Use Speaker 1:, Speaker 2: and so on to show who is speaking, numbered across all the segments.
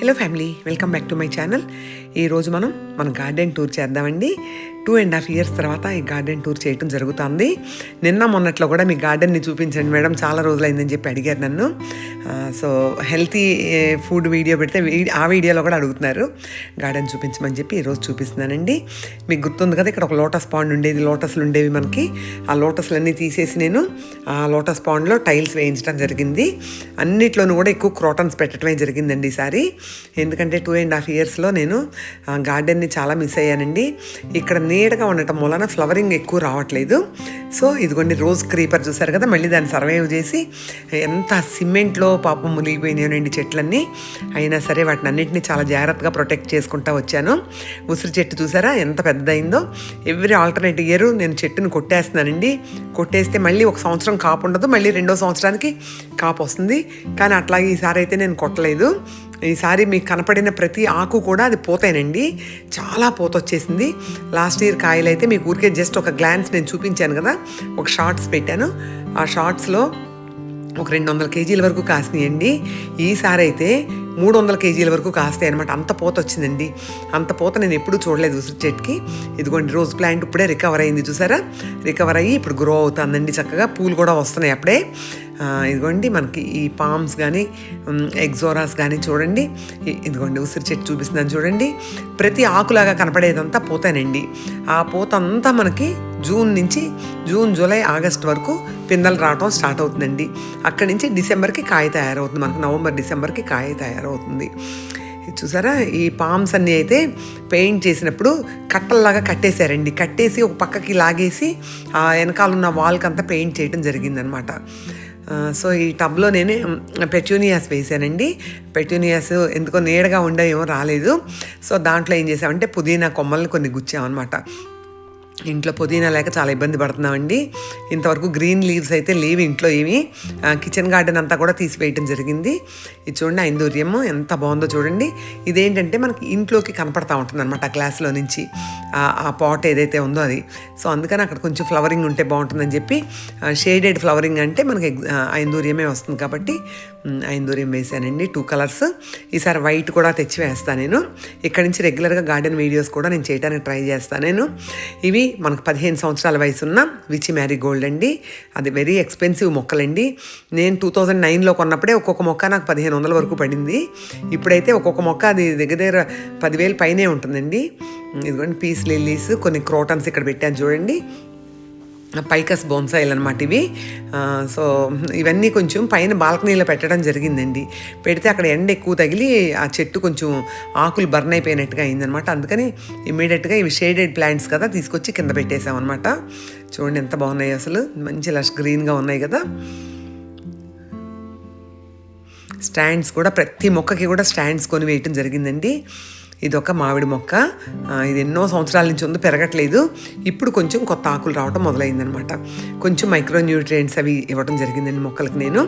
Speaker 1: Hello family welcome back to my channel ఈరోజు మనం మన గార్డెన్ టూర్ చేద్దామండి. టూ అండ్ హాఫ్ ఇయర్స్ తర్వాత ఈ గార్డెన్ టూర్ చేయటం జరుగుతుంది. నిన్న మొన్నట్లో కూడా మీ గార్డెన్ని చూపించండి మేడం చాలా రోజులైందని చెప్పి అడిగారు నన్ను. సో హెల్తీ ఫుడ్ వీడియో పెడితే ఆ వీడియోలో కూడా అడుగుతున్నారు. గార్డెన్ చూపించమని చెప్పి ఈరోజు చూపిస్తున్నానండి. మీకు గుర్తుంది కదా ఇక్కడ ఒక లోటస్ పాండ్ ఉండేది లోటస్లు ఉండేవి మనకి. ఆ లోటస్లన్నీ తీసేసి నేను ఆ లోటస్ పాండ్లో టైల్స్ వేయించడం జరిగింది. అన్నిట్లోనూ కూడా ఎక్కువ క్రోటన్స్ పెట్టడమే జరిగిందండి ఈసారి ఎందుకంటే టూ అండ్ హాఫ్ ఇయర్స్లో నేను గార్డెన్ని చాలా మిస్ అయ్యానండి. ఇక్కడ నీడగా ఉండటం వలన ఫ్లవరింగ్ ఎక్కువ రావట్లేదు. సో ఇదిగోండి రోజ్ క్రీపర్ చూసారు కదా మళ్ళీ దాన్ని సర్వైవ్ చేసి ఎంత సిమెంట్లో పాపం మునిగిపోయినాయండి చెట్లన్నీ. అయినా సరే వాటిని అన్నింటినీ చాలా జాగ్రత్తగా ప్రొటెక్ట్ చేసుకుంటా వచ్చాను. ఉసిరి చెట్టు చూసారా ఎంత పెద్దదైందో. ఎవ్రీ ఆల్టర్నేట్ ఇయర్ నేను చెట్టుని కొట్టేస్తున్నానండి. కొట్టేస్తే మళ్ళీ ఒక సంవత్సరం కాపు ఉండదు మళ్ళీ రెండో సంవత్సరానికి కాపు వస్తుంది. కానీ అట్లాగే ఈసారి అయితే నేను కొట్టలేదు. ఈసారి మీకు కనపడిన ప్రతి ఆకు కూడా అది పోతానండి. చాలా పోత వచ్చేసింది లాస్ట్ ఇయర్ కాయలు అయితే మీకు ఊరికే జస్ట్ ఒక గ్లాన్స్ నేను చూపించాను కదా. ఒక షార్ట్స్ పెట్టాను. ఆ షార్ట్స్లో ఒక రెండు వందల కేజీల వరకు కాసినాయండి. ఈసారి అయితే మూడు వందల కేజీల వరకు కాస్తాయి అనమాట అంత పూత వచ్చిందండి అంత పూత నేను ఎప్పుడూ చూడలేదు ఉసిరి చెట్టుకి. ఇదిగోండి రోజ్ ప్లాంట్ ఇప్పుడే రికవర్ అయింది చూసారా? రికవర్ అయ్యి ఇప్పుడు గ్రో అవుతుందండి చక్కగా. పూలు కూడా వస్తున్నాయి అప్పుడే. ఇదిగోండి మనకి ఈ పామ్స్ కానీ ఎగ్జోరాస్ కానీ చూడండి. ఇదిగోండి ఉసిరి చెట్టు చూపిస్తున్నాను చూడండి. ప్రతి ఆకులాగా కనపడేదంతా పూతేనండి. ఆ పూత అంతా మనకి జూన్ నుంచి జూన్ జూలై ఆగస్ట్ వరకు పిందెలు రావటం స్టార్ట్ అవుతుందండి. అక్కడి నుంచి డిసెంబర్కి కాయ తయారవుతుంది. మనకు నవంబర్ డిసెంబర్కి కాయ తయారవుతుంది. ఇది చూసారా? ఈ పామ్స్ అన్నీ అయితే పెయింట్ చేసినప్పుడు కట్టల్లాగా కట్టేశారండి. కట్టేసి ఒక పక్కకి లాగేసి ఆ వెనకాల ఉన్న వాల్కి అంతా పెయింట్ చేయడం జరిగిందనమాట. సో ఈ టబ్లో నేను పెట్యూనియాస్ వేసానండి. పెట్యూనియాస్ ఎందుకో నీడగా ఉండేమో రాలేదు. సో దాంట్లో ఏం చేసామంటే పుదీనా కొమ్మల్ని కొన్ని గుచ్చామన్నమాట. ఇంట్లో పుదీనా లేక చాలా ఇబ్బంది పడుతున్నామండి. ఇంతవరకు గ్రీన్ లీవ్స్ అయితే లేవు ఇంట్లో ఏమి. కిచెన్ గార్డెన్ అంతా కూడా తీసివేయటం జరిగింది. ఇది చూడండి ఐందూర్యము ఎంత బాగుందో చూడండి. ఇదేంటంటే మనకి ఇంట్లోకి కనపడతా ఉంటుంది అనమాట గ్లాస్లో నుంచి. ఆ పాట్ ఏదైతే ఉందో అది. సో అందుకని అక్కడ కొంచెం ఫ్లవరింగ్ ఉంటే బాగుంటుందని చెప్పి షేడెడ్ ఫ్లవరింగ్ అంటే మనకి ఐందూర్యమే వస్తుంది కాబట్టి ఐందూర్యం వేసానండి టూ కలర్స్ ఈసారి వైట్ కూడా తెచ్చి వేస్తాను నేను. ఇక్కడ నుంచి రెగ్యులర్గా గార్డెన్ వీడియోస్ కూడా నేను చేయడానికి ట్రై చేస్తాను నేను. ఇవి మనకు పదిహేను సంవత్సరాల వయసు ఉన్న విచి మ్యారీ గోల్డ్ అండి. అది వెరీ ఎక్స్పెన్సివ్ మొక్కలండి. నేను టూ థౌజండ్ నైన్లో కొన్నప్పుడే ఒక్కొక్క మొక్క నాకు పదిహేను వందల వరకు పడింది. ఇప్పుడైతే ఒక్కొక్క మొక్క అది దగ్గర దగ్గర పదివేలు పైనే ఉంటుందండి. ఇదిగోండి పీస్ లిల్లీస్ కొన్ని క్రోటన్స్ ఇక్కడ పెట్టాను చూడండి. పైకస్ బోన్సాయిల్ అనమాట ఇవి. సో ఇవన్నీ కొంచెం పైన బాల్కనీలో పెట్టడం జరిగిందండి. పెడితే అక్కడ ఎండ ఎక్కువ తగిలి ఆ చెట్టు కొంచెం ఆకులు బర్న్ అయిపోయినట్టుగా అయిందనమాట అందుకని ఇమీడియట్గా ఇవి షేడెడ్ ప్లాంట్స్ కదా తీసుకొచ్చి కింద పెట్టేసామన్నమాట చూడండి ఎంత బాగున్నాయి అసలు. మంచి లష్ గ్రీన్గా ఉన్నాయి కదా. స్టాండ్స్ కూడా ప్రతి మొక్కకి కూడా స్టాండ్స్ కొని వేయటం జరిగిందండి. ఇది ఒక మామిడి మొక్క. ఇది ఎన్నో సంవత్సరాల నుంచి ఉంది పెరగట్లేదు. ఇప్పుడు కొంచెం కొత్త ఆకులు రావటం మొదలైందనమాట కొంచెం మైక్రో న్యూట్రియంట్స్ అవి ఇవ్వటం జరిగిందండి మొక్కలకు నేను.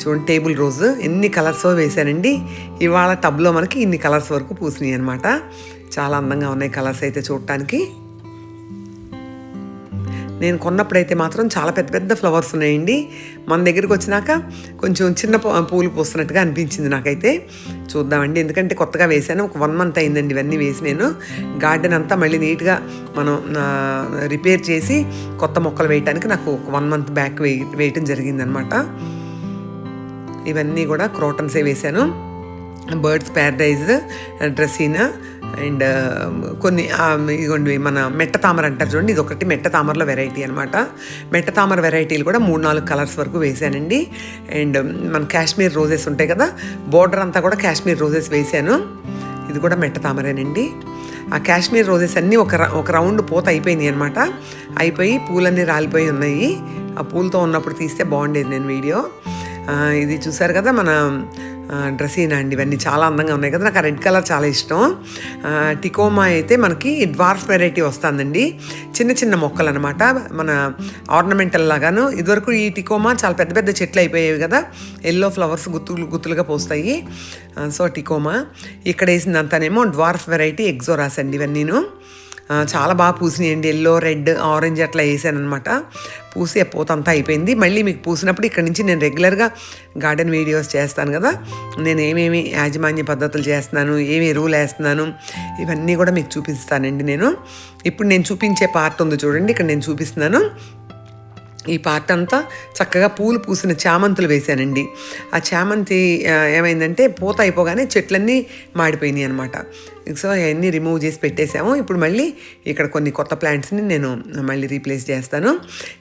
Speaker 1: చూడండి టేబుల్ రోజు. ఎన్ని కలర్స్ వేశానండి. ఇవాళ టబ్లో మనకి ఇన్ని కలర్స్ వరకు పూసినాయి అనమాట చాలా అందంగా ఉన్నాయి కలర్స్ అయితే చూడటానికి. నేను కొన్నప్పుడైతే మాత్రం చాలా పెద్ద పెద్ద ఫ్లవర్స్ ఉన్నాయండి. మన దగ్గరికి వచ్చినాక కొంచెం చిన్న పూ- పూలు పూస్తున్నట్టుగా అనిపించింది నాకైతే. చూద్దామండి. ఎందుకంటే కొత్తగా వేసాను ఒక వన్ మంత్ అయిందండి ఇవన్నీ వేసి నేను. గార్డెన్ అంతా మళ్ళీ నీట్గా మనం రిపేర్ చేసి కొత్త మొక్కలు వేయటానికి నాకు ఒక వన్ మంత్ బ్యాక్ వే వేయటం జరిగిందనమాట ఇవన్నీ కూడా క్రోటన్సే వేశాను. Birds paradise dracaena and um, కొన్ని ఇదిగోండి మన మెట్ట తామర అంటారు చూడండి ఇది ఒకటి మెట్ట తామరలో వెరైటీ అనమాట మెట్ట తామర వెరైటీలు కూడా మూడు నాలుగు కలర్స్ వరకు వేసానండి. అండ్ um, మన కాశ్మీర్ రోజెస్ ఉంటాయి కదా బోర్డర్ అంతా కూడా కాశ్మీర్ రోజెస్ వేసాను. ఇది కూడా మెట్ట తామరేనండి. ఆ కాశ్మీర్ రోజెస్ అన్నీ ఒక ఒక రౌండ్ పూత అయిపోయినాయి అనమాట అయిపోయి పూలన్నీ రాలిపోయి ఉన్నాయి. ఆ పూలతో ఉన్నప్పుడు తీస్తే బాగుండేది నేను వీడియో. ఇది చూసారు కదా మన డ్రెస్ అండి ఇవన్నీ చాలా అందంగా ఉన్నాయి కదా. నాకు ఆ రెడ్ కలర్ చాలా ఇష్టం. టికోమా అయితే మనకి డ్వార్ఫ్ వెరైటీ వస్తుందండి. చిన్న చిన్న మొక్కలు అనమాట మన ఆర్నమెంటల్ లాగాను. ఇదివరకు ఈ టికోమా చాలా పెద్ద పెద్ద చెట్లు అయిపోయేవి కదా. ఎల్లో ఫ్లవర్స్ గుత్తులు గుత్తులుగా పోస్తాయి. So tecoma. ఇక్కడ వేసిందంతానేమో డ్వార్ఫ్ వెరైటీ ఎగ్జోరాస్ అండి ఇవన్నీను. నేను చాలా బాగా పూసినాయండి ఎల్లో రెడ్ ఆరెంజ్ అట్లా వేసాను అనమాట పూసి ఆ పూత అంతా అయిపోయింది. మళ్ళీ మీకు పూసినప్పుడు ఇక్కడ నుంచి నేను రెగ్యులర్గా గార్డెన్ వీడియోస్ చేస్తాను కదా. నేను ఏమేమి యాజమాన్య పద్ధతులు చేస్తున్నాను ఏమి ఎరువులు వేస్తున్నాను ఇవన్నీ కూడా మీకు చూపిస్తానండి నేను. ఇప్పుడు నేను చూపించే పార్ట్ ఉంది చూడండి. ఇక్కడ నేను చూపిస్తున్నాను. ఈ పార్ట్ అంతా చక్కగా పూలు పూసిన చామంతులు వేశానండి. ఆ చామంతి ఏమైందంటే పూత అయిపోగానే చెట్లన్నీ మాడిపోయినాయి అనమాట సో అవన్నీ రిమూవ్ చేసి పెట్టేశాము. ఇప్పుడు మళ్ళీ ఇక్కడ కొన్ని కొత్త ప్లాంట్స్ని నేను మళ్ళీ రీప్లేస్ చేస్తాను.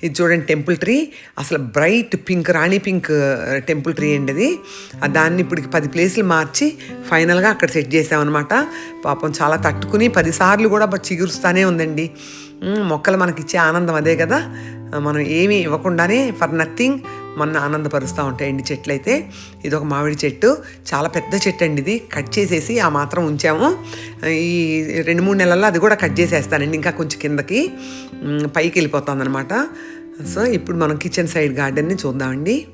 Speaker 1: ఇది చూడండి టెంపుల్ ట్రీ అసలు బ్రైట్ పింక్ రాణి పింక్ టెంపుల్ ట్రీ అండి అది. దాన్ని ఇప్పుడు పది ప్లేసులు మార్చి ఫైనల్గా అక్కడ సెట్ చేసామన్నమాట. పాపం చాలా తట్టుకుని పదిసార్లు కూడా చిగురుస్తూనే ఉందండి. మొక్కలు మనకి ఇచ్చే ఆనందం అదే కదా. మనం ఏమీ ఇవ్వకుండానే ఫర్ నథింగ్ మన ఆనందపరుస్తూ ఉంటాయండి చెట్లు అయితే ఇది ఒక మామిడి చెట్టు చాలా పెద్ద చెట్టు అండి ఇది. కట్ చేసేసి ఆ మాత్రం ఉంచాము. ఈ రెండు మూడు నెలల్లో అది కూడా కట్ చేసేస్తానండి ఇంకా కొంచెం కిందకి. పైకి వెళ్ళిపోతుంది అనమాట సో ఇప్పుడు మనం కిచెన్ సైడ్ గార్డెన్ని చూద్దామండి.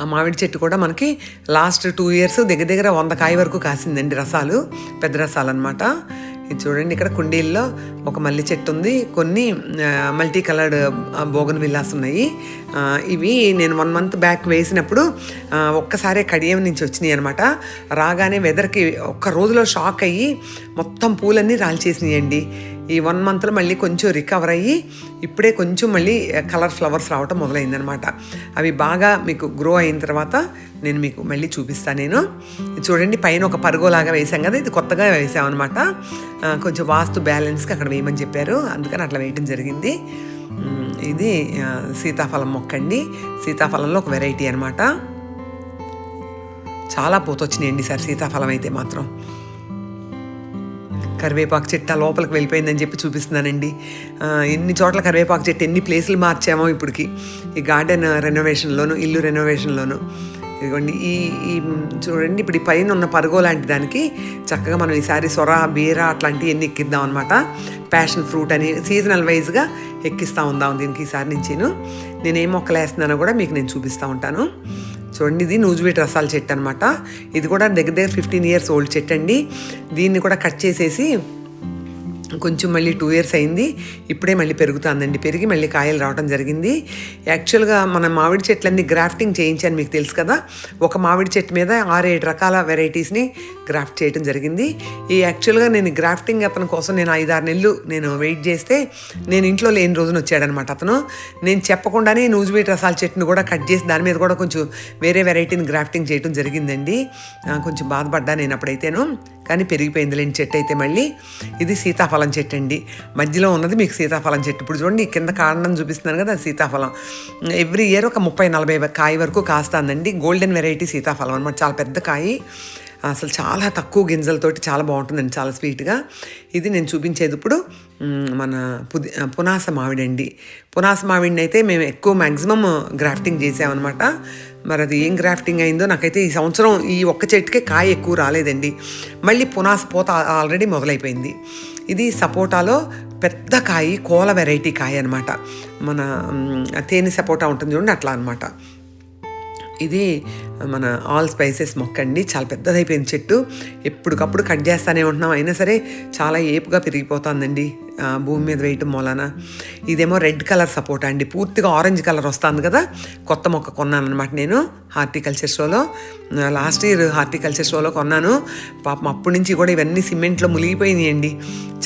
Speaker 1: ఆ మామిడి చెట్టు కూడా మనకి లాస్ట్ టూ ఇయర్స్ దగ్గర దగ్గర వంద కాయ వరకు కాసిందండి రసాలు పెద్ద రసాలు అనమాట ఇది చూడండి ఇక్కడ కుండీల్లో ఒక మల్లి చెట్టు ఉంది. కొన్ని మల్టీ కలర్డ్ బోగన్ విల్లాస్ ఉన్నాయి. ఇవి నేను వన్ మంత్ బ్యాక్ వేసినప్పుడు ఒక్కసారే కడియం నుంచి వచ్చినాయి అనమాట రాగానే వెదర్కి ఒక్క రోజులో షాక్ అయ్యి మొత్తం పూలన్నీ రాల్చేసినాయండి. ఈ వన్ మంత్లో మళ్ళీ కొంచెం రికవర్ అయ్యి ఇప్పుడే కొంచెం మళ్ళీ కలర్ ఫ్లవర్స్ రావటం మొదలైందనమాట అవి బాగా మీకు గ్రో అయిన తర్వాత నేను మీకు మళ్ళీ చూపిస్తాను నేను. చూడండి పైన ఒక పరుగోలాగా వేసాం కదా ఇది కొత్తగా వేసామన్నమాట. కొంచెం వాస్తు బ్యాలెన్స్కి అక్కడ వేయమని చెప్పారు. అందుకని అట్లా వేయటం జరిగింది. ఇది సీతాఫలం మొక్క అండి సీతాఫలంలో ఒక వెరైటీ అనమాట చాలా పూత వచ్చినాయండి సార్ సీతాఫలం అయితే మాత్రం. కరివేపాకు చెట్టు ఆ లోపలికి వెళ్ళిపోయిందని చెప్పి చూపిస్తున్నానండి. ఎన్ని చోట్ల కరివేపాకు చెట్టు ఎన్ని ప్లేసులు మార్చామో ఇప్పటికి. ఈ గార్డెన్ రెనోవేషన్లోను ఇల్లు రెనోవేషన్లోను ఇదిగోండి ఈ ఈ చూడండి ఇప్పుడు ఈ పైన ఉన్న పరుగో లాంటి దానికి చక్కగా మనం ఈసారి సొర బీర అట్లాంటివి ఎన్ని ఎక్కిద్దాం అనమాట ప్యాషన్ ఫ్రూట్ అని సీజనల్ వైజ్గా ఎక్కిస్తూ ఉందాం దీనికి ఈసారి నుంచిను. నేను నేనేం మొక్కలు వేస్తున్నానో కూడా మీకు నేను చూపిస్తూ ఉంటాను. చూడండి ఇది నూజువీట్ రసాల చెట్టు అనమాట ఇది కూడా దగ్గర దగ్గర ఫిఫ్టీన్ ఇయర్స్ ఓల్డ్ చెట్టు అండి దీన్ని కూడా కట్ చేసేసి కొంచెం మళ్ళీ టూ ఇయర్స్ అయింది. ఇప్పుడే మళ్ళీ పెరుగుతుందండి. పెరిగి మళ్ళీ కాయలు రావడం జరిగింది. యాక్చువల్గా మన మామిడి చెట్లన్నీ గ్రాఫ్టింగ్ చేయించాను మీకు తెలుసు కదా. ఒక మామిడి చెట్టు మీద ఆరేడు రకాల వెరైటీస్ని గ్రాఫ్ట్ చేయడం జరిగింది. ఈ యాక్చువల్గా నేను గ్రాఫ్టింగ్ అతని కోసం నేను ఐదారు నెలలు నేను వెయిట్ చేస్తే నేను ఇంట్లో లేని రోజున వచ్చాడనమాట అతను. నేను చెప్పకుండానే నూజువీటి రసాల చెట్టును కూడా కట్ చేసి దాని మీద కూడా కొంచెం వేరే వెరైటీని గ్రాఫ్టింగ్ చేయడం జరిగిందండి. కొంచెం బాధపడ్డా నేను అప్పుడైతేను. కానీ పెరిగిపోయింది లేని చెట్టు అయితే మళ్ళీ. ఇది సీతాఫలం చెట్టు అండి. మధ్యలో ఉన్నది మీకు సీతాఫలం చెట్టు. ఇప్పుడు చూడండి కింద కాండం చూపిస్తున్నాను కదా సీతాఫలం. ఎవ్రీ ఇయర్ ఒక ముప్పై నలభై కాయ వరకు కాస్తుందండి. గోల్డెన్ వెరైటీ సీతాఫలం అనమాట చాలా పెద్ద కాయ. అసలు చాలా తక్కువ గింజలతోటి చాలా బాగుంటుందండి చాలా స్వీట్గా. ఇది నేను చూపించేది ఇప్పుడు మన పుది పునాస మామిడండి పునాస మామిడిని అయితే మేము ఎక్కువ మ్యాక్సిమం గ్రాఫ్టింగ్ చేసామన్నమాట. మరి అది ఏం గ్రాఫ్టింగ్ అయిందో నాకైతే ఈ సంవత్సరం ఈ ఒక్క చెట్టుకే కాయ ఎక్కువ రాలేదండి. మళ్ళీ పునాస పోత ఆల్రెడీ మొదలైపోయింది. ఇది సపోటాలో పెద్ద కాయ కోల వెరైటీ కాయ అనమాట మన తేనె సపోటా ఉంటుంది చూడండి అట్లా అనమాట ఇది మన ఆల్ స్పైసెస్ మొక్క అండి చాలా పెద్దదైపోయింది చెట్టు. ఎప్పటికప్పుడు కట్ చేస్తానే ఉంటున్నాం. అయినా సరే చాలా ఏపుగా పెరిగిపోతుందండి భూమి మీద వేయటం మూలాన ఇదేమో రెడ్ కలర్ సపోటా అండి. పూర్తిగా ఆరెంజ్ కలర్ వస్తుంది కదా. కొత్త మొక్క కొన్నాను అనమాట నేను హార్టికల్చర్ షోలో లాస్ట్ ఇయర్ హార్టికల్చర్ షోలో కొన్నాను. పాపం అప్పటి నుంచి కూడా ఇవన్నీ సిమెంట్లో మునిగిపోయినాయండి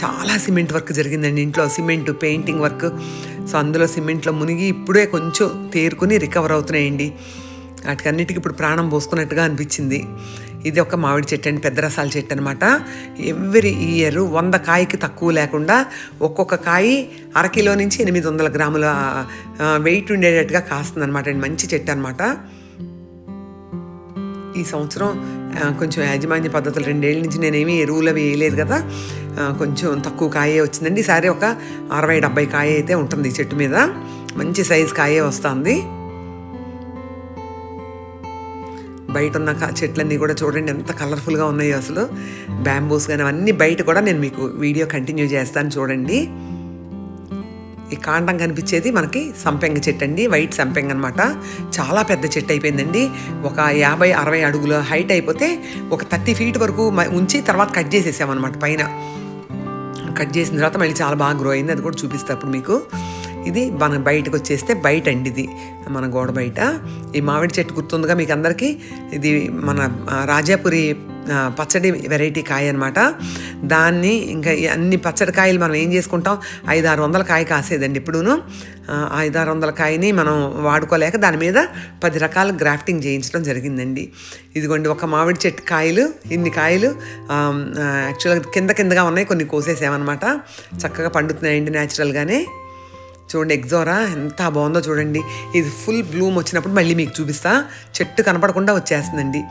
Speaker 1: చాలా సిమెంట్ వర్క్ జరిగిందండి ఇంట్లో. సిమెంట్ పెయింటింగ్ వర్క్ సో అందులో సిమెంట్లో మునిగి ఇప్పుడే కొంచెం తేరుకుని రికవర్ అవుతున్నాయండి. వాటికన్నిటికీ ఇప్పుడు ప్రాణం పోసుకున్నట్టుగా అనిపించింది. ఇది ఒక మామిడి చెట్టు అండి పెద్ద రసాల చెట్టు అనమాట ఎవ్రీ ఇయర్ వంద కాయకి తక్కువ లేకుండా ఒక్కొక్క కాయ అరకిలో నుంచి ఎనిమిది వందల గ్రాముల వెయిట్ ఉండేటట్టుగా కాస్తుంది అనమాట అండి మంచి చెట్టు అనమాట ఈ సంవత్సరం కొంచెం యాజమాన్య పద్ధతులు రెండేళ్ళ నుంచి నేనేమి ఎరువులు అవి వేయలేదు కదా. కొంచెం తక్కువ కాయే వచ్చిందండి. ఈసారి ఒక అరవై డెబ్బై కాయ అయితే ఉంటుంది ఈ చెట్టు మీద. మంచి సైజు కాయే వస్తుంది. బయట ఉన్న చెట్లన్నీ కూడా చూడండి ఎంత కలర్ఫుల్గా ఉన్నాయో అసలు. బ్యాంబూస్ కానీ అవన్నీ బయట కూడా నేను మీకు వీడియో కంటిన్యూ చేస్తాను చూడండి. ఈ కాండం కనిపించేది మనకి సంపెంగ చెట్టు అండి వైట్ సంపెంగ అనమాట చాలా పెద్ద చెట్టు అయిపోయిందండి. ఒక యాభై అరవై అడుగుల హైట్ అయిపోతే ఒక థర్టీ ఫీట్ వరకు మ- ఉంచి తర్వాత కట్ చేసేసామన్నమాట పైన. కట్ చేసిన తర్వాత మళ్ళీ చాలా బాగా గ్రో అయింది. అది కూడా చూపిస్తా అప్పుడు మీకు. ఇది మన బయటకు వచ్చేస్తే బయట అండి ఇది మన గోడ బయట. ఈ మామిడి చెట్టు గుర్తుందిగా మీకు అందరికీ ఇది మన రాజాపురి పచ్చడి వెరైటీ కాయ అనమాట దాన్ని ఇంకా అన్ని పచ్చడి కాయలు మనం ఏం చేసుకుంటాం? ఐదు ఆరు వందల కాయ కాసేదండి ఇప్పుడును. ఐదు ఆరు వందల కాయని మనం వాడుకోలేక దాని మీద పది రకాల గ్రాఫ్టింగ్ చేయించడం జరిగిందండి. ఇదిగోండి ఒక మామిడి చెట్టు కాయలు ఇన్ని కాయలు యాక్చువల్గా కింద కిందగా ఉన్నాయి కొన్ని కోసేసామన్నమాట. చక్కగా పండుతున్నాయండి న్యాచురల్గానే చూడండి ఎగ్జోరా? ఎంత బాగుందో చూడండి. ఇది ఫుల్ బ్లూమ్ వచ్చినప్పుడు మళ్ళీ మీకు చూపిస్తా. చెట్టు కనపడకుండా వచ్చేస్తుందండి.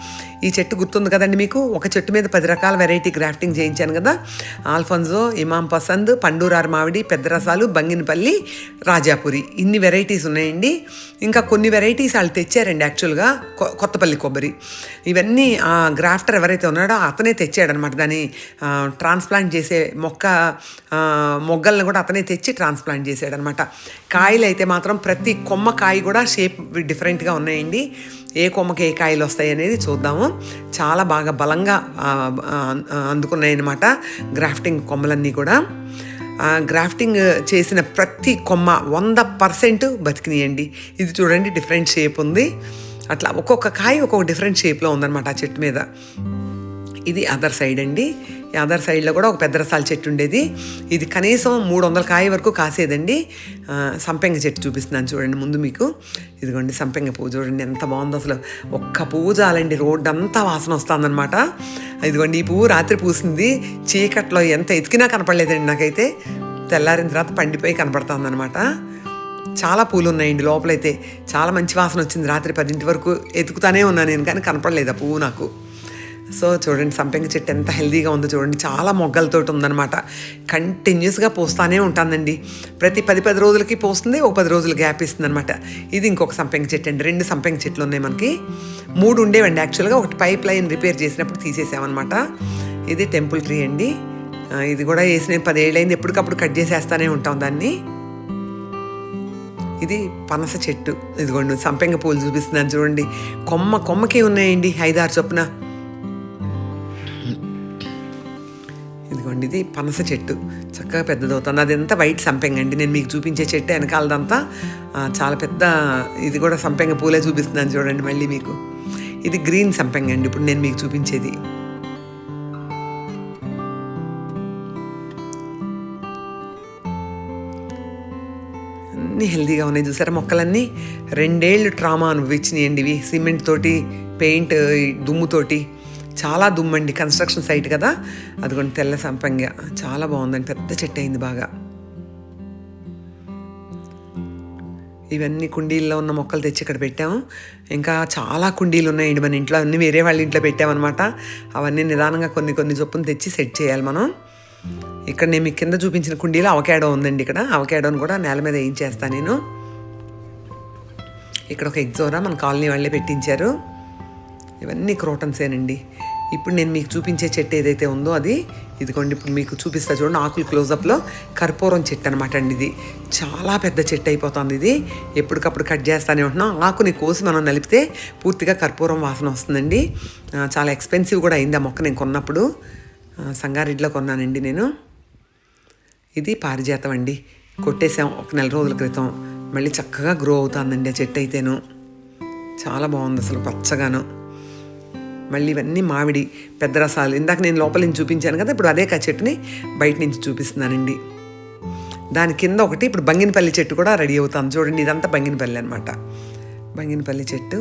Speaker 1: ఈ చెట్టు గుర్తుంది కదండి మీకు? ఒక చెట్టు మీద పది రకాల వెరైటీ గ్రాఫ్టింగ్ చేయించాను కదా. ఆల్ఫన్జో ఇమాం పసంద్ పండూరారు మామిడి పెద్ద రసాలు బంగినపల్లి రాజాపురి. ఇన్ని వెరైటీస్ ఉన్నాయండి. ఇంకా కొన్ని వెరైటీస్ వాళ్ళు తెచ్చారండి యాక్చువల్గా కొ- కొత్తపల్లి కొబ్బరి. ఇవన్నీ ఆ గ్రాఫ్టర్ ఎవరైతే ఉన్నాడో అతనే తెచ్చాడనమాట. దాన్ని ట్రాన్స్ప్లాంట్ చేసే మొక్క మొగ్గల్ని కూడా అతనే తెచ్చి ట్రాన్స్ప్లాంట్ చేసాడనమాట కాయలు అయితే మాత్రం ప్రతి కొమ్మ కాయ కూడా షేప్ డిఫరెంట్గా ఉన్నాయండి. ఏ కొమ్మకి ఏ కాయలు వస్తాయి అనేది చూద్దాము. చాలా బాగా బలంగా అందుకున్నాయన్నమాట అందుకున్నాయి అనమాట గ్రాఫ్టింగ్ కొమ్మలన్నీ కూడా. గ్రాఫ్టింగ్ చేసిన ప్రతి కొమ్మ వంద పర్సెంట్ బతికినాయండి. ఇది చూడండి డిఫరెంట్ షేప్ ఉంది. అట్లా ఒక్కొక్క కాయ ఒక్కొక్క డిఫరెంట్ షేప్లో ఉందన్నమాట ఆ చెట్టు మీద. ఇది అదర్ సైడ్ అండి. ఈ అదర్ సైడ్లో కూడా ఒక పెద్ద రసాల చెట్టు ఉండేది. ఇది కనీసం మూడు వందల కాయ వరకు కాసేదండి. సంపెంగ చెట్టు చూపిస్తున్నాను చూడండి ముందు మీకు. ఇదిగోండి సంపెంగ పువ్వు చూడండి ఎంత బాగుందో అసలు. ఒక్క పువ్వు చాలండి రోడ్డు అంతా వాసన వస్తుందన్నమాట. ఇదిగోండి ఈ పువ్వు రాత్రి పూసింది. చీకట్లో ఎంత ఎతికినా కనపడలేదండి నాకైతే. తెల్లారిన తర్వాత పండిపోయి కనపడుతుందన్నమాట. చాలా పూలు ఉన్నాయండి లోపలైతే. చాలా మంచి వాసన వచ్చింది రాత్రి పదింటి వరకు ఎతుకుతానే ఉన్నాను నేను కానీ కనపడలేదు ఆ పువ్వు నాకు. సో చూడండి సంపెంగ చెట్టు ఎంత హెల్దీగా ఉందో చూడండి చాలా మొగ్గలతోటి ఉందన్నమాట. కంటిన్యూస్గా పోస్తానే ఉంటుందండి. ప్రతి పది పది రోజులకి పోస్తుంది ఒక పది రోజులు గ్యాప్ ఇస్తుంది అనమాట ఇది ఇంకొక సంపెంగ చెట్టు అండి. రెండు సంపెంగ చెట్లు ఉన్నాయి మనకి. మూడు ఉండేవండి యాక్చువల్గా. ఒకటి పైప్ లైన్ రిపేర్ చేసినప్పుడు తీసేసామన్నమాట. ఇది టెంపుల్ ట్రీ అండి. ఇది కూడా వేసిన పదేళ్ళైంది ఎప్పటికప్పుడు కట్ చేసేస్తానే ఉంటాం దాన్ని. ఇది పనస చెట్టు. ఇదిగోండి సంపెంగ పూలు చూపిస్తున్నాను చూడండి. కొమ్మ కొమ్మకి ఉన్నాయండి ఐదారు చొప్పున. అండి ఇది పనస చెట్టు. చక్కగా పెద్దదవుతుంది. అదంతా వైట్ సంపెంగ అండి. నేను మీకు చూపించే చెట్టు వెనకాలదంతా. చాలా పెద్ద ఇది కూడా సంపెంగ పూలే చూపిస్తున్నాను చూడండి మళ్ళీ మీకు. ఇది గ్రీన్ సంపెంగ అండి. ఇప్పుడు నేను మీకు చూపించేది. అన్నీ హెల్దీగా ఉన్నాయి. చూసారా మొక్కలన్నీ? రెండేళ్ళు ట్రామా అనుభవించినాయండి ఇవి. సిమెంట్ తోటి పెయింట్ దుమ్ముతోటి చాలా దుమ్మండి కన్స్ట్రక్షన్ సైట్ కదా. అదిగోండి తెల్ల సంపంగ. చాలా బాగుందండి పెద్ద చెట్టు అయింది బాగా. ఇవన్నీ కుండీల్లో ఉన్న మొక్కలు తెచ్చి ఇక్కడ పెట్టాము. ఇంకా చాలా కుండీలు ఉన్నాయండి మన ఇంట్లో. అన్నీ వేరే వాళ్ళ ఇంట్లో పెట్టామన్నమాట. అవన్నీ నిదానంగా కొన్ని కొన్ని చొప్పున తెచ్చి సెట్ చేయాలి మనం. ఇక్కడ నేను కింద చూపించిన కుండీలో అవకాడో ఉందండి ఇక్కడ. అవకాడోని కూడా నేల మీద వేయించేస్తాను నేను. ఇక్కడ ఒక ఎగ్జోరా మన కాలనీ వాళ్ళే పెట్టించారు. ఇవన్నీ క్రోటన్సేనండి. ఇప్పుడు నేను మీకు చూపించే చెట్టు ఏదైతే ఉందో అది ఇదిగోండి ఇప్పుడు మీకు చూపిస్తా చూడండి ఆకులు క్లోజప్లో కర్పూరం చెట్టు అనమాట అండి ఇది. చాలా పెద్ద చెట్టు అయిపోతుంది ఇది. ఎప్పటికప్పుడు కట్ చేస్తానే ఉంటున్నాం. ఆకుని కోసి మనం నలిపితే పూర్తిగా కర్పూరం వాసన వస్తుందండి. చాలా ఎక్స్పెన్సివ్ కూడా అయింది ఆ మొక్క నేను కొన్నప్పుడు. సంగారెడ్డిలో కొన్నానండి నేను. ఇది పారిజాతం అండి. కొట్టేసాం ఒక నెల రోజుల క్రితం. మళ్ళీ చక్కగా గ్రో అవుతుందండి ఆ చెట్టు అయితేను. చాలా బాగుంది అసలు పచ్చగాను. మళ్ళీ ఇవన్నీ మామిడి పెద్ద రసాలు ఇందాక నేను లోపల నుంచి చూపించాను కదా ఇప్పుడు అదే కా చెట్టుని బయట నుంచి చూపిస్తున్నానండి. దాని కింద ఒకటి ఇప్పుడు బంగినపల్లి చెట్టు కూడా రెడీ అవుతాం చూడండి ఇదంతా బంగినపల్లి అనమాట బంగినపల్లి చెట్టు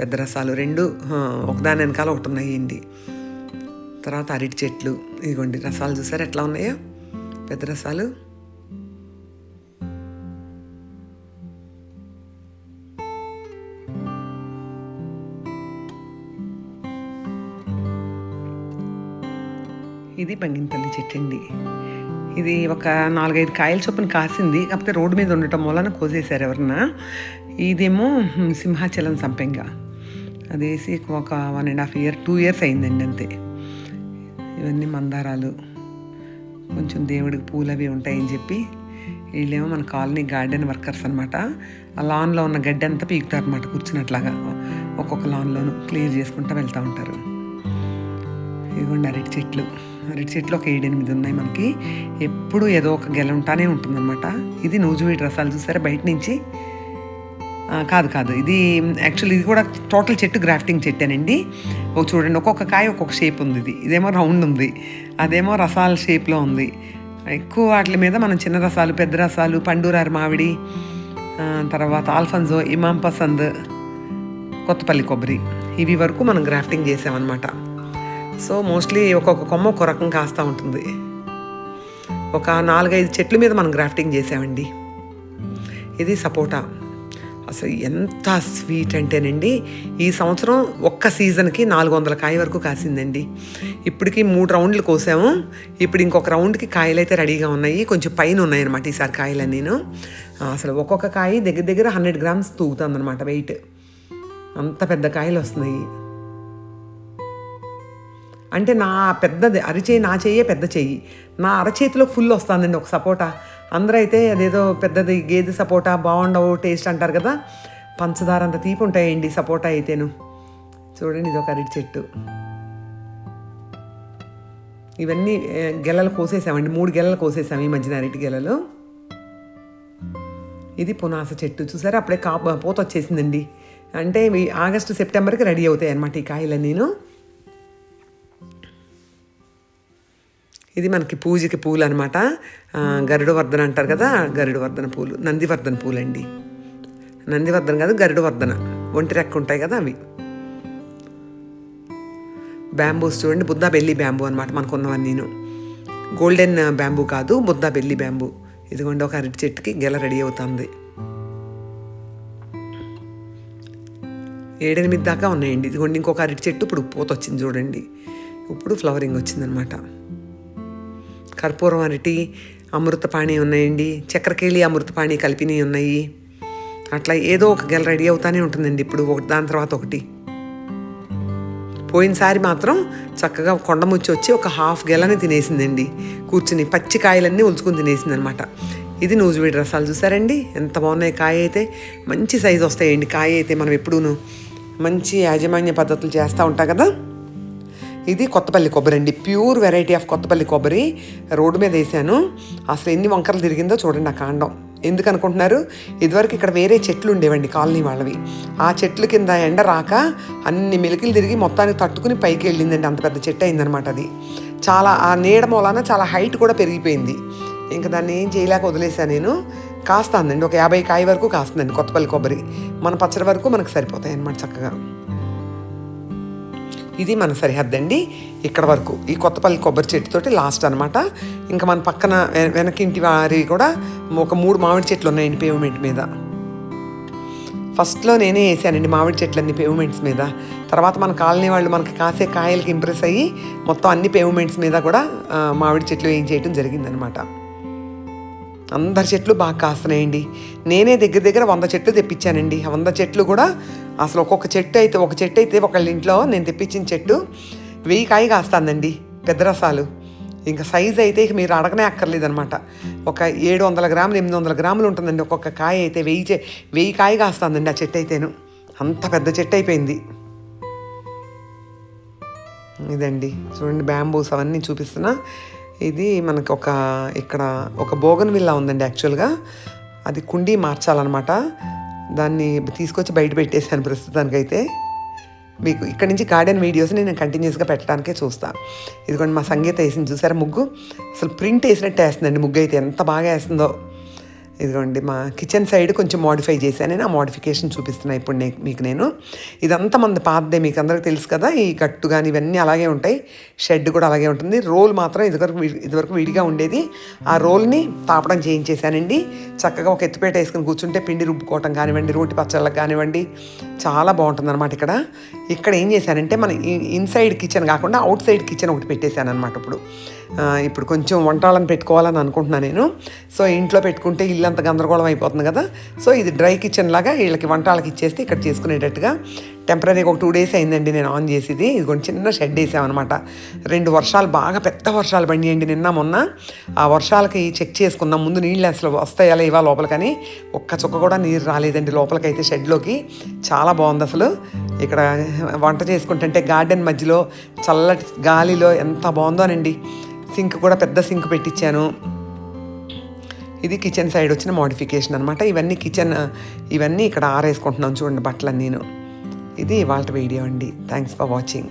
Speaker 1: పెద్ద రసాలు రెండు ఒకదాని వెనకాల ఒకటి ఉన్నాయండి. తర్వాత అరటి చెట్లు ఇదిగోండి రసాలు చూసారు ఎట్లా ఉన్నాయో? పెద్ద రసాలు ఇది బంగినపల్లి చెట్టు అండి ఇది ఒక నాలుగైదు కాయల చొప్పున కాసింది. కాకపోతే రోడ్డు మీద ఉండటం వలన కోసేశారు ఎవరన్నా. ఇదేమో సింహాచలం సంపెంగ. అది వేసి ఒక one and half year two years అయిందండి అంతే. ఇవన్నీ మందారాలు. కొంచెం దేవుడికి పూలు అవి ఉంటాయని చెప్పి వీళ్ళేమో మన కాలనీ గార్డెన్ వర్కర్స్ అనమాట ఆ లాన్లో ఉన్న గడ్డి అంతా పీకుతారు అనమాట కూర్చున్నట్లాగా. ఒక్కొక్క లాన్లోనూ క్లియర్ చేసుకుంటూ వెళ్తూ ఉంటారు. ఇదిగోండి అరటి చెట్లు. రెడ్ చెట్లు ఒక ఏడెనిమిది ఉన్నాయి మనకి. ఎప్పుడు ఏదో ఒక గెల ఉంటానే ఉంటుందన్నమాట. ఇది నూజువీడి రసాలు చూసారా? బయట నుంచి. కాదు కాదు. ఇది యాక్చువల్లీ ఇది కూడా టోటల్ చెట్టు గ్రాఫ్టింగ్ చెట్టేనండి. ఓ చూడండి ఒక్కొక్క కాయ ఒక్కొక్క షేప్ ఉంది ఇది. ఇదేమో రౌండ్ ఉంది. అదేమో రసాల షేప్లో ఉంది. ఎక్కువ వాటి మీద మనం చిన్న రసాలు పెద్ద రసాలు పండూరారు మామిడి తర్వాత ఆల్ఫన్జో ఇమాం పసంద్ కొత్తపల్లి కొబ్బరి. ఇవి వరకు మనం గ్రాఫ్టింగ్ చేసామన్నమాట. సో మోస్ట్లీ ఒక్కొక్క కొమ్మ ఒక రకం కాస్తూ ఉంటుంది. ఒక నాలుగైదు చెట్ల మీద మనం గ్రాఫ్టింగ్ చేసామండి. ఇది సపోటా. అసలు ఎంత స్వీట్ అంటేనండి ఈ సంవత్సరం ఒక్క సీజన్కి నాలుగు వందల కాయ వరకు కాసిందండి. ఇప్పటికి మూడు రౌండ్లు కోసాము. ఇప్పుడు ఇంకొక రౌండ్కి కాయలు అయితే రెడీగా ఉన్నాయి. కొంచెం పైన ఉన్నాయన్నమాట ఈసారి కాయలు నేను అసలు ఒక్కొక్క కాయ దగ్గర దగ్గర హండ్రెడ్ గ్రామ్స్ తూగుతుంది అనమాట వెయిట్. అంత పెద్ద కాయలు వస్తున్నాయి. అంటే నా పెద్దది అరిచేయి నా చెయ్యే పెద్ద చెయ్యి నా అరచేతిలో ఫుల్ వస్తుందండి ఒక సపోటా. అందరూ అయితే అదేదో పెద్దది గేదె సపోటా బాగుండవు టేస్ట్ అంటారు కదా. పంచదార అంత తీపి ఉంటాయండి సపోటా అయితేను. చూడండి ఇది ఒక అరటి చెట్టు. ఇవన్నీ గెలలు కోసేసామండి. మూడు గెలలు కోసేసాము ఈ మధ్యన అరటి గెలలు. ఇది పునాస చెట్టు. చూసారా? అప్పుడే కా పూత వచ్చేసిందండి అంటే ఆగస్టు సెప్టెంబర్కి రెడీ అవుతాయి అన్నమాట ఈ కాయలు నేను ఇది మనకి పూజకి పూలు అనమాట గరుడవర్ధన అంటారు కదా గరుడవర్ధన పూలు నందివర్ధన పూలు అండి నందివర్ధన కాదు గరుడవర్ధన. ఒంటి రెక్క ఉంటాయి కదా అవి. బ్యాంబూస్ చూడండి బుద్ధ బెల్లి బ్యాంబూ అనమాట మనకున్నవన్నీ నేను. గోల్డెన్ బ్యాంబూ కాదు బుద్ధా బెల్లి బ్యాంబూ. ఇదిగోండి ఒక అరటి చెట్టుకి గెల రెడీ అవుతుంది. ఏడెనిమిది దాకా ఉన్నాయండి. ఇదిగోండి ఇంకొక అరటి చెట్టు ఇప్పుడు పూత వచ్చింది చూడండి. ఇప్పుడు ఫ్లవరింగ్ వచ్చిందనమాట కర్పూరం అరటి అమృతపాణి ఉన్నాయండి. చక్రకేళి అమృతపాణి కలిపినవి ఉన్నాయి. అట్లా ఏదో ఒక గెల రెడీ అవుతానే ఉంటుందండి ఇప్పుడు ఒకటి దాని తర్వాత ఒకటి. పోయినసారి మాత్రం చక్కగా కొండముచ్చి వచ్చి ఒక హాఫ్ గెలని తినేసిందండి. కూర్చుని పచ్చి కాయలన్నీ ఉల్చుకుని తినేసింది అనమాట ఇది నూజువీడి రసాలు చూసారండి? ఎంత బాగున్నాయి కాయ అయితే. మంచి సైజు వస్తాయండి కాయ అయితే మనం ఎప్పుడూను. మంచి యాజమాన్య పద్ధతులు చేస్తూ ఉంటాం కదా? ఇది కొత్తపల్లి కొబ్బరి అండి. ప్యూర్ వెరైటీ ఆఫ్ కొత్తపల్లి కొబ్బరి రోడ్డు మీద వేసాను. అసలు ఎన్ని వంకరలు తిరిగిందో చూడండి ఆ కాండం. ఎందుకు అనుకుంటున్నారు? ఇదివరకు ఇక్కడ వేరే చెట్లు ఉండేవండి కాలనీ వాళ్ళవి. ఆ చెట్లు కింద ఎండ రాక అన్ని మెలికలు తిరిగి మొత్తానికి తట్టుకుని పైకి వెళ్ళిందండి. అంత పెద్ద చెట్టు అయిందనమాట అది. చాలా ఆ నీడ మూలాన చాలా హైట్ కూడా పెరిగిపోయింది. ఇంకా దాన్ని ఏం చేయలేక వదిలేసాను నేను. కాస్తాందండి. ఒక యాభై కాయ వరకు కాస్తుందండి కొత్తపల్లి కొబ్బరి. మన పచ్చడి వరకు మనకు సరిపోతాయి అన్నమాట చక్కగా. ఇది మన సరిహద్దు అండి ఇక్కడ వరకు. ఈ కొత్తపల్లి కొబ్బరి చెట్టుతోటి లాస్ట్ అనమాట ఇంకా మన పక్కన వెనకింటి వారి కూడా ఒక మూడు మామిడి చెట్లు ఉన్నాయండి పేమెంట్ మీద. ఫస్ట్లో నేనే వేసానండి మామిడి చెట్లన్నీ పేవ్మెంట్స్ మీద. తర్వాత మన కాలనీ వాళ్ళు మనకి కాసే కాయలకి ఇంప్రెస్ అయ్యి మొత్తం అన్ని పేవ్మెంట్స్ మీద కూడా మామిడి చెట్లు వేయించేయటం జరిగిందనమాట అందరి చెట్లు బాగా కాస్తున్నాయండి. నేనే దగ్గర దగ్గర వంద చెట్లు తెప్పించానండి. వంద చెట్లు కూడా అసలు ఒక్కొక్క చెట్టు అయితే ఒక చెట్టు అయితే ఒకళ్ళ ఇంట్లో నేను తెప్పించిన చెట్టు వెయ్యి కాయ కాస్తుందండి పెద్ద రసాలు. ఇంకా సైజ్ అయితే ఇక మీరు అడగనే అక్కర్లేదనమాట ఒక ఏడు వందల గ్రాములు ఎనిమిది వందల గ్రాములు ఉంటుందండి. ఒక్కొక్క కాయ అయితే వెయ్యి చె వెయ్యి కాయ కాస్తుందండి ఆ చెట్టు అయితేను. అంత పెద్ద చెట్టు అయిపోయింది. ఇదండి. చూడండి బ్యాంబూస్ అవన్నీ చూపిస్తున్నా. ఇది మనకు ఒక ఇక్కడ ఒక బోగన్ విల్లా ఉందండి యాక్చువల్గా. అది కుండీ మార్చాలన్నమాట. దాన్ని తీసుకొచ్చి బయట పెట్టేశాను ప్రస్తుతానికైతే. మీకు ఇక్కడ నుంచి గార్డెన్ వీడియోస్ నేను కంటిన్యూస్గా పెట్టడానికే చూస్తాను ఇదిగోండి మా సంగీత వేసింది చూసారా ముగ్గు? అసలు ప్రింట్ వేసినట్టు వేస్తుందండి ముగ్గు అయితే ఎంత బాగా వేస్తుందో. ఇదిగోండి మా కిచెన్ సైడ్ కొంచెం మోడిఫై చేశాను. నేను ఆ మోడిఫికేషన్ చూపిస్తున్నా ఇప్పుడు నే మీకు నేను. ఇదంతా మంది పాతదే మీకు అందరికీ తెలుసు కదా ఈ గట్టు కానీ ఇవన్నీ అలాగే ఉంటాయి. షెడ్ కూడా అలాగే ఉంటుంది. రోల్ మాత్రం ఇదివరకు ఇదివరకు విడిగా ఉండేది. ఆ రోల్ని తాపడం చేయించేశానండి. చక్కగా ఒక ఎత్తుపేట వేసుకుని కూర్చుంటే పిండి రుబ్బుకోవటం కానివ్వండి రోటి పచ్చళ్ళకి కానివ్వండి చాలా బాగుంటుంది అనమాట ఇక్కడ. ఇక్కడ ఏం చేశానంటే మన ఇన్సైడ్ కిచెన్ కాకుండా అవుట్ సైడ్ కిచెన్ ఒకటి పెట్టేశాను అనమాట ఇప్పుడు. ఇప్పుడు కొంచెం వంటాలను పెట్టుకోవాలని అనుకుంటున్నాను నేను. సో ఇంట్లో పెట్టుకుంటే ఇల్లు అంత గందరగోళం అయిపోతుంది కదా. సో ఇది డ్రై కిచెన్ లాగా వీళ్ళకి వంటలకి ఇచ్చేస్తే ఇక్కడ చేసుకునేటట్టుగా టెంపరీగా ఒక టూ డేస్ అయిందండి నేను ఆన్ చేసేది. ఇది కొంచెం చిన్న షెడ్ వేసామన్నమాట. రెండు వర్షాలు బాగా పెద్ద వర్షాలు పండియండి నిన్న మొన్న. ఆ వర్షాలకి చెక్ చేసుకుందాం. ముందు నీళ్ళు అసలు వస్తాయా లేవా లోపలికని. ఒక్క చుక్క కూడా నీరు రాలేదండి లోపలికైతే షెడ్లోకి. చాలా బాగుంది అసలు. ఇక్కడ వంట చేసుకుంటుంటే గార్డెన్ మధ్యలో చల్లటి గాలిలో ఎంత బాగుందోనండి సింక్ కూడా పెద్ద సింక్ పెట్టించాను ఇది కిచెన్ సైడ్ వచ్చిన మోడిఫికేషన్ అనమాట ఇవన్నీ కిచెన్ ఇవన్నీ ఇక్కడ ఆరేసుకుంటున్నాం చూడండి బట్టలన్నీ నేను. ఇది ఇవాళ వీడియో అండి. Thanks for watching.